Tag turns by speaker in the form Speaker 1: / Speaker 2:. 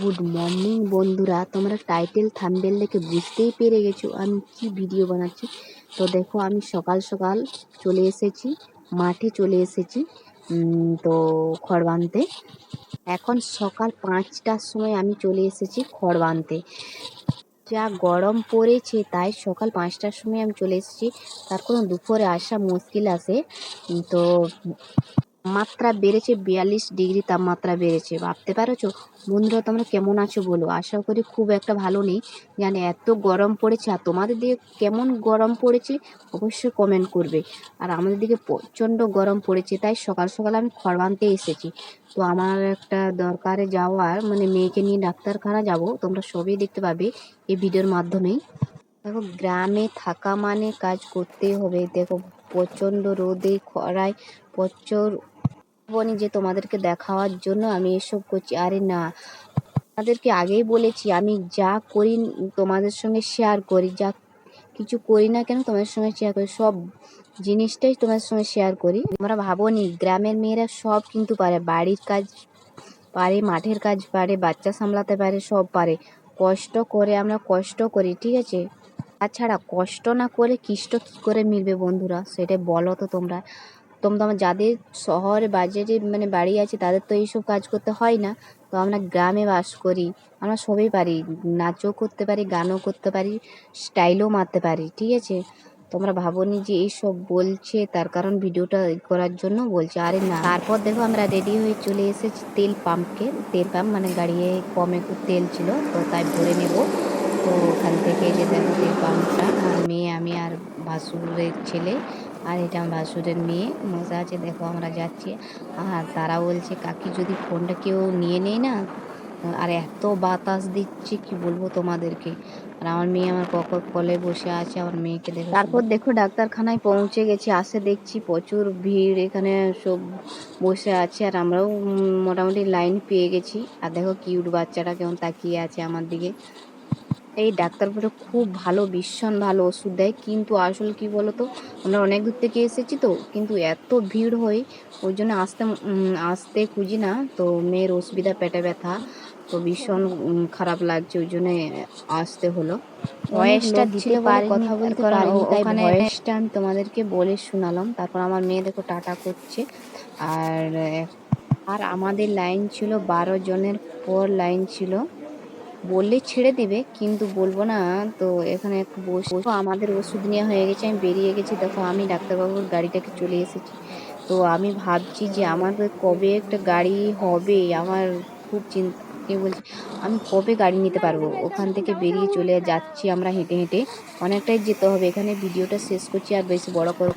Speaker 1: Good morning বন্ধুরা, তোমরা title thumbnail দেখে বুঝতেই পেরে গেছো আমি কি ভিডিও বানাচ্ছি। তো দেখো, আমি সকাল সকাল চলে এসেছি, মাঠে চলে এসেছি তো খড় এখন সকাল পাঁচটার সময় আমি চলে এসেছি খড় যা গরম পড়েছে, তাই সকাল পাঁচটার সময় আমি চলে এসেছি। তার কোনো দুপুরে আসা মুশকিল আছে। তো তাপমাত্রা বেড়েছে বিয়াল্লিশ ডিগ্রি তাপমাত্রা বেড়েছে। ভাবতে পারছ? বন্ধুরা, তোমরা কেমন আছো বলো? আশা করি খুব একটা ভালো নেই। জানি এত গরম পড়েছে আর তোমাদের দিকে কেমন গরম পড়েছে অবশ্যই কমেন্ট করবে। আর আমাদের দিকে প্রচণ্ড গরম পড়েছে, তাই সকাল সকাল আমি খড় বাঁধতে এসেছি। তো আমার একটা দরকারে যাওয়ার মানে মেয়েকে নিয়ে ডাক্তারখানা যাব, তোমরা সবই দেখতে পাবে এই ভিডিওর মাধ্যমেই। দেখো, গ্রামে থাকা মানে কাজ করতেই হবে। দেখো, প্রচণ্ড রোদে খরায় প্রচুর বনি যে তোমাদেরকে দেখাওয়ার জন্য আমি এসব করছি। আরে না, তোমাদেরকে আগেই বলেছি, আমি যা করি তোমাদের সঙ্গে শেয়ার করি, যা কিছু করি না কেন তোমাদের সঙ্গে শেয়ার করি, সব জিনিসটাই তোমাদের সঙ্গে শেয়ার করি। তোমরা ভাবোনি, গ্রামের মেয়েরা সব কিন্তু পারে, বাড়ির কাজ পারে, মাঠের কাজ পারে, বাচ্চা সামলাতে পারে, সব পারে। কষ্ট করে আমরা কষ্ট করি, ঠিক আছে? তাছাড়া কষ্ট না করে কৃষ্ট কী করে মিলবে বন্ধুরা সেটা বলো তো তোমরা। তোমরা যাদের শহরে বাজারে মানে বাড়ি আছে, তাদের তো এইসব কাজ করতে হয় না। তো আমরা গ্রামে বাস করি, আমরা সবই পারি, নাচও করতে পারি, গানও করতে পারি, স্টাইলও মারতে পারি, ঠিক আছে? তোমরা ভাবোনি যে এইসব বলছে, তার কারণ ভিডিওটা করার জন্য বলছে। আরে না। তারপর দেখো আমরা রেডি হয়ে চলে এসেছি তেল পাম্পকে, তেল পাম্প মানে গাড়িয়ে কমে তেল ছিল, তো তাই ভরে নেব। তো ওখান থেকে যে দেখো তেল পাম্পটা আমার মেয়ে, আমি আর ভাসুরের ছেলে, আর এটা আমার ভাসুরের মেয়ে। মজা আছে, দেখো আমরা যাচ্ছি। আর তারা বলছে, কাকি, যদি ফোনটা কেউ নিয়ে নেয় না, আর এত বাতাস দিচ্ছে, কি বলব তোমাদেরকে? আর আমার মেয়ে আমার ককর কলে বসে আছে, আমার মেয়েকে দেখো তারপর দেখো ডাক্তারখানায় পৌঁছে গেছি, আসে দেখছি প্রচুর ভিড়, এখানে সব বসে আছে। আর আমরাও মোটামুটি লাইন পেয়ে গেছি। আর দেখো কিউট বাচ্চাটা কেমন তাকিয়ে আছে আমার দিকে। এই ডাক্তারবাবুটা খুব ভালো ভীষণ ভালো ওষুধ দেয়। কিন্তু আসলে কি বলতো? আমরা অনেক দূর থেকে এসেছি তো কিন্তু এত ভিড় হয় ওই জন্য আসতে আসতে খুঁজি না। তো মেয়ের অসুবিধা পেটে ব্যথা তো ভীষণ খারাপ লাগছে ওই জন্য আসতে হলো। ভয়েসটা দিতে পারি কথা বলতে পারি ওখানে ভয়েসটা আমি তোমাদেরকে বলে শোনালাম। তারপর আমার মেয়ে দেখো টাটা করছে। আর আর আমাদের লাইন ছিল বারো জনের পর লাইন ছিল। বললে ছেড়ে দিবে, কিন্তু বলব না। তো এখানে একটু বসে তো আমাদের ওষুধ নেওয়া হয়ে গেছে, আমি বেরিয়ে গেছি। দেখো, আমি ডাক্তারবাবুর গাড়িটাকে চলে এসেছি। তো আমি ভাবছি যে আমার কবে একটা গাড়ি হবে, আমার খুব চিন্তা বলছি? আমি কবে গাড়ি নিতে পারব? ওখান থেকে বেরিয়ে চলে যাচ্ছি আমরা হেঁটে হেঁটে। অনেকটাই যেতে হবে, এখানে ভিডিওটা শেষ করছি, আর বেশি বড় করে